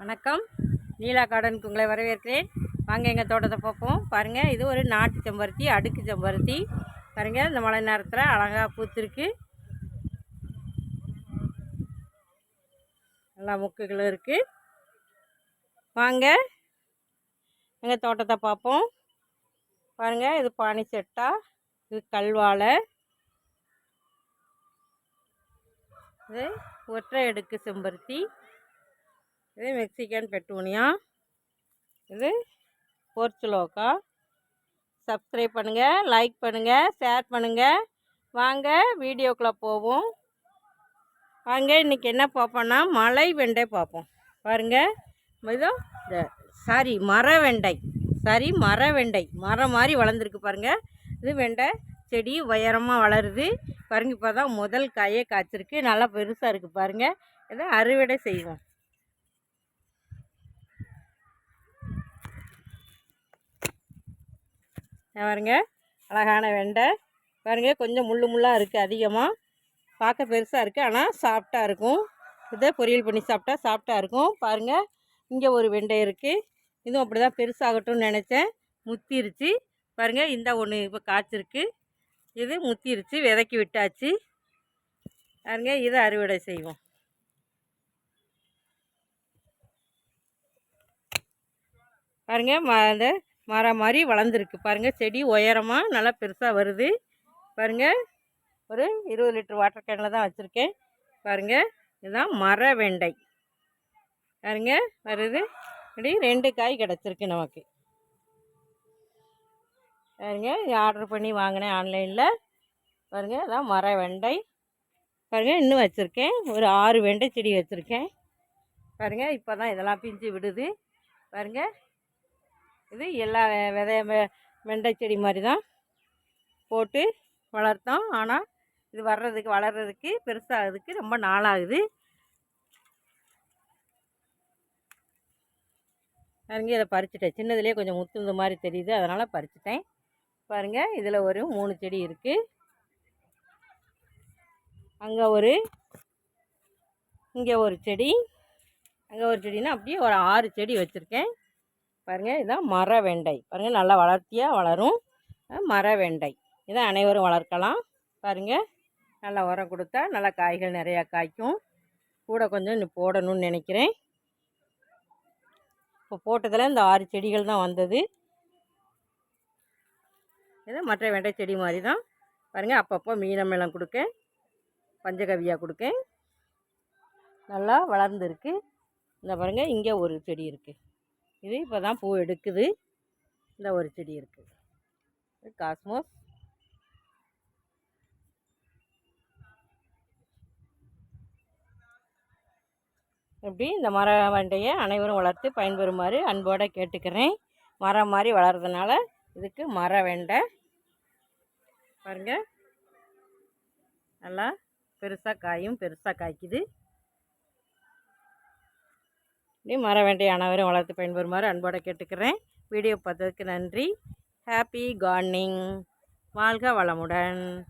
வணக்கம். நீலா கார்டனுக்கு உங்களை வரவேற்கிறேன். வாங்க எங்கள் தோட்டத்தை பார்ப்போம். பாருங்கள் இது ஒரு நாட்டு செம்பருத்தி அடுக்கு செம்பருத்தி. பாருங்கள் இந்த மழை நேரத்தில் அழகாக பூத்திருக்கு. நல்லா முக்குகளும் இருக்குது வாங்க எங்கள் தோட்டத்தை பார்ப்போம். பாருங்கள் இது பானி செட்டா இது கல்வாழை இது ஒற்றை அடுக்கு செம்பருத்தி. இது மெக்சிகன் பெட்டூனியா இது போர்ச்சுலோக்கா சப்ஸ்கிரைப் பண்ணுங்கள் லைக் பண்ணுங்கள் ஷேர் பண்ணுங்கள் வாங்க வீடியோக்குள்ளே போவோம். வாங்க இன்றைக்கி என்ன பார்ப்போம்னா மலை வெண்டை பார்ப்போம். பாருங்கள் இதோ இந்த சாரி மர வெண்டை. சாரி மர வெண்டை. மரம் மாதிரி வளர்ந்துருக்கு பாருங்கள் இது வெண்டை செடி உயரமாக வளருது. பாருங்கள் இப்போ தான் முதல் காயே காய்ச்சிருக்கு. நல்லா பெருசாக இருக்குது பாருங்கள் இதை அறுவடை செய்வோம். பாருங்க அழகான வெண்டை. பாருங்க கொஞ்சம் முள்ளு முள்ளாக இருக்குது அதிகமாக பார்க்க பெருசாக இருக்குது ஆனால் சாஃப்டாக இருக்கும். இதை பொரியல் பண்ணி சாப்பிட்டா சாஃப்டாக இருக்கும். பாருங்கள் இங்கே ஒரு வெண்டை இருக்குது இதுவும் அப்படி தான் பெருசாகட்டும்னு நினச்சேன். முத்திருச்சு. பாருங்கள் இந்த ஒன்று இப்போ காய்ச்சிருக்கு. இது முத்திருச்சு விதைக்கி விட்டாச்சு. பாருங்க இதை அறுவடை செய்வோம். பாருங்கள் ம அந்த மரம் மாதிரி வளர்ந்துருக்கு. பாருங்கள் செடி உயரமாக நல்லா பெருசாக வருது. பாருங்கள் ஒரு இருபது லிட்டர் வாட்டர் கேனில் தான் வச்சுருக்கேன். பாருங்கள் இதுதான் மர வெண்டை. பாருங்க வருது. இப்படி ரெண்டு காய் கிடச்சிருக்கு நமக்கு. பாருங்க ஆர்டர் பண்ணி வாங்கினேன் ஆன்லைனில் பாருங்கள் அதான் மர வெண்டை. பாருங்கள் இன்னும் வச்சுருக்கேன். ஒரு ஆறு வெண்டை செடி வச்சுருக்கேன். பாருங்கள் இப்போ தான் இதெல்லாம் பிஞ்சு விடுது. பாருங்கள் இது எல்லா விதைய வெண்டை செடி மாதிரி தான் போட்டு வளர்த்தோம். ஆனால் இது வர்றதுக்கு வளர்கிறதுக்கு பெருசாகிறதுக்கு ரொம்ப நாளாகுது. பாருங்க இதை பறிச்சிட்டேன். சின்னதுலேயே கொஞ்சம் முத்துந்த மாதிரி தெரியுது அதனால் பறிச்சிட்டேன். பாருங்கள் இதில் ஒரு மூணு செடி இருக்குது அங்கே ஒரு இங்கே ஒரு செடி. அங்கே ஒரு செடினா அப்படியே ஒரு ஆறு செடி வச்சுருக்கேன். பாருங்கள் இதுதான் மர வெண்டை. பாருங்கள் நல்லா வளர்த்தியாக வளரும். மர வெண்டை. இதை அனைவரும் வளர்க்கலாம். பாருங்கள் நல்லா உரம் கொடுத்தா நல்லா காய்கள் நிறையா காய்க்கும். கூட கொஞ்சம் இன்னும் போடணும்னு நினைக்கிறேன். இப்போ போட்டதில் இந்த ஆறு செடிகள் தான் வந்தது. இது மற்ற வெண்டை செடி மாதிரி தான் பாருங்கள் அப்பப்போ மீனமெல்லாம் கொடுக்கேன் பஞ்சகவியாக கொடுக்கேன் நல்லா வளர்ந்துருக்கு. இந்த பாருங்கள் இங்கே ஒரு செடி இருக்குது இது இப்போ தான் பூ எடுக்குது. இந்த ஒரு செடி இருக்குது காஸ்மோஸ். இப்படி இந்த மர வண்டையை அனைவரும் வளர்த்து பயன்பெறுமாறு அன்போடு கேட்டுக்கிறேன். மரம் மாதிரி வளர்றதுனால இதுக்கு மர வெண்டை. பாருங்கள் நல்லா பெருசாக காயும் பெருசாக காய்க்குது. இப்படி மர வேண்டிய அனைவரும் வளர்த்து பயன்பெறுமாறு அன்போடு கேட்டுக்கிறேன். வீடியோ பார்த்ததுக்கு நன்றி. ஹாப்பி கார்டனிங் வாழ்க வளமுடன்.